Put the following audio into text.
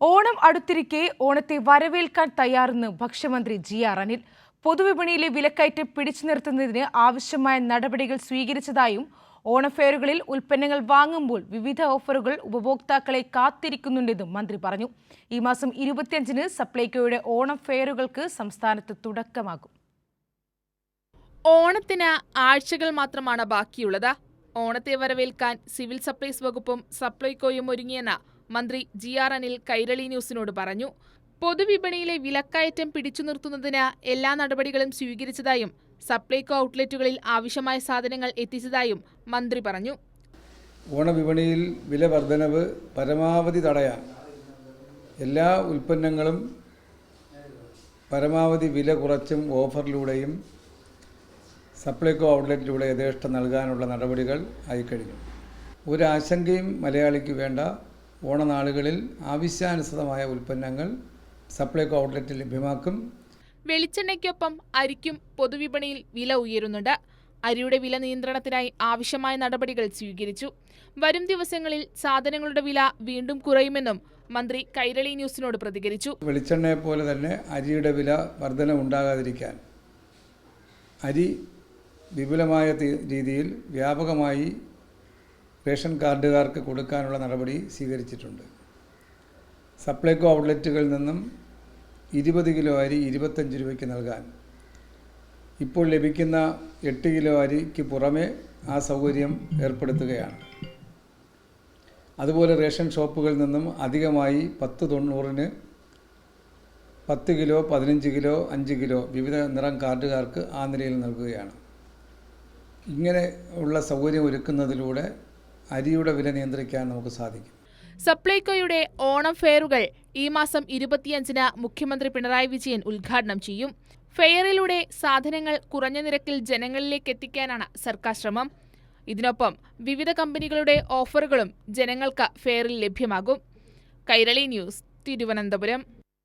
ഓണം അടുത്തിരിക്കെ ഓണത്തെ വരവേൽക്കാൻ തയ്യാറെന്ന് ഭക്ഷ്യമന്ത്രി ജി ആർ അനിൽ. പൊതുവിപണിയിലെ വിലക്കയറ്റം പിടിച്ചു നിർത്തുന്നതിന് ആവശ്യമായ നടപടികൾ സ്വീകരിച്ചതായും ഓണഫെയറുകളിൽ ഉൽപ്പന്നങ്ങൾ വാങ്ങുമ്പോൾ വിവിധ ഓഫറുകൾ ഉപഭോക്താക്കളെ കാത്തിരിക്കുന്നുണ്ടെന്നും മന്ത്രി പറഞ്ഞു. ഈ മാസം ഇരുപത്തിയഞ്ചിന് സപ്ലൈകോയുടെ ഓണം ഫെയറുകൾക്ക് സംസ്ഥാനത്ത് തുടക്കമാകും. ഓണത്തിന് ആഴ്ചകൾ മാത്രമാണ് ബാക്കിയുള്ളത്. ഓണത്തെ വരവേൽക്കാൻ സിവിൽ സപ്ലൈസ് വകുപ്പും സപ്ലൈകോയും ഒരുങ്ങിയെന്ന് മന്ത്രി ജി ആർ അനിൽ കൈരളി ന്യൂസിനോട് പറഞ്ഞു. പൊതുവിപണിയിലെ വിലക്കയറ്റം പിടിച്ചു നിർത്തുന്നതിന് എല്ലാ നടപടികളും സ്വീകരിച്ചതായും സപ്ലൈകോ ഔട്ട്ലെറ്റുകളിൽ ആവശ്യമായ സാധനങ്ങൾ എത്തിച്ചതായും മന്ത്രി പറഞ്ഞു. ഓണവിപണിയിൽ വില വർധനവ് പരമാവധി തടയാൻ എല്ലാ ഉൽപ്പന്നങ്ങളും പരമാവധി വില കുറച്ചും ഓഫറിലൂടെയും സപ്ലൈകോ ഔട്ട്ലെറ്റിലൂടെ യഥേഷ്ടം നൽകാനുള്ള നടപടികൾ ആയിക്കഴിഞ്ഞു. ഒരു ആശങ്കയും മലയാളിക്ക് വേണ്ട. ഓണനാളുകളിൽ ആവശ്യാനുസൃതമായ ഉൽപ്പന്നങ്ങൾ സപ്ലൈകോ ഔട്ട്ലെറ്റിൽ ലഭ്യമാക്കും. വെളിച്ചെണ്ണയ്ക്കൊപ്പം അരിക്കും പൊതുവിപണിയിൽ വില ഉയരുന്നുണ്ട്. അരിയുടെ വില നിയന്ത്രണത്തിനായി ആവശ്യമായ നടപടികൾ സ്വീകരിച്ചു. വരും ദിവസങ്ങളിൽ സാധനങ്ങളുടെ വില വീണ്ടും കുറയുമെന്നും മന്ത്രി കൈരളി ന്യൂസിനോട് പ്രതികരിച്ചു. വെളിച്ചെണ്ണയെ പോലെ തന്നെ അരിയുടെ വില വർധന ഉണ്ടാകാതിരിക്കാൻ അരി വിപുലമായ രീതിയിൽ വ്യാപകമായി റേഷൻ കാർഡുകാർക്ക് കൊടുക്കാനുള്ള നടപടി സ്വീകരിച്ചിട്ടുണ്ട്. സപ്ലൈകോ ഔട്ട്ലെറ്റുകളിൽ നിന്നും ഇരുപത് കിലോ അരി ഇരുപത്തഞ്ച് രൂപയ്ക്ക് നൽകാൻ. ഇപ്പോൾ ലഭിക്കുന്ന എട്ട് കിലോ അരിക്ക് പുറമെ ആ സൗകര്യം ഏർപ്പെടുത്തുകയാണ്. അതുപോലെ റേഷൻ ഷോപ്പുകളിൽ നിന്നും അധികമായി പത്ത് തൊണ്ണൂറിന് പത്ത് കിലോ പതിനഞ്ച് കിലോ അഞ്ച് കിലോ വിവിധ നിറം കാർഡുകാർക്ക് ആ നിലയിൽ നൽകുകയാണ്. ഇങ്ങനെ ഉള്ള സൗകര്യം ഒരുക്കുന്നതിലൂടെ അരിയുടെ വില നിയന്ത്രിക്കാൻ നമുക്ക് സാധിക്കും. സപ്ലൈകോയുടെ ഓണം ഫെയറുകൾ ഈ മാസം ഇരുപത്തിയഞ്ചിന് മുഖ്യമന്ത്രി പിണറായി വിജയൻ ഉദ്ഘാടനം ചെയ്യും. ഫെയറിലൂടെ സാധനങ്ങൾ കുറഞ്ഞ നിരക്കിൽ ജനങ്ങളിലേക്ക് എത്തിക്കാനാണ് സർക്കാർ ശ്രമം. ഇതിനൊപ്പം വിവിധ കമ്പനികളുടെ ഓഫറുകളും ജനങ്ങൾക്ക് ഫെയറിൽ ലഭ്യമാകും. കൈരളി ന്യൂസ് തിരുവനന്തപുരം.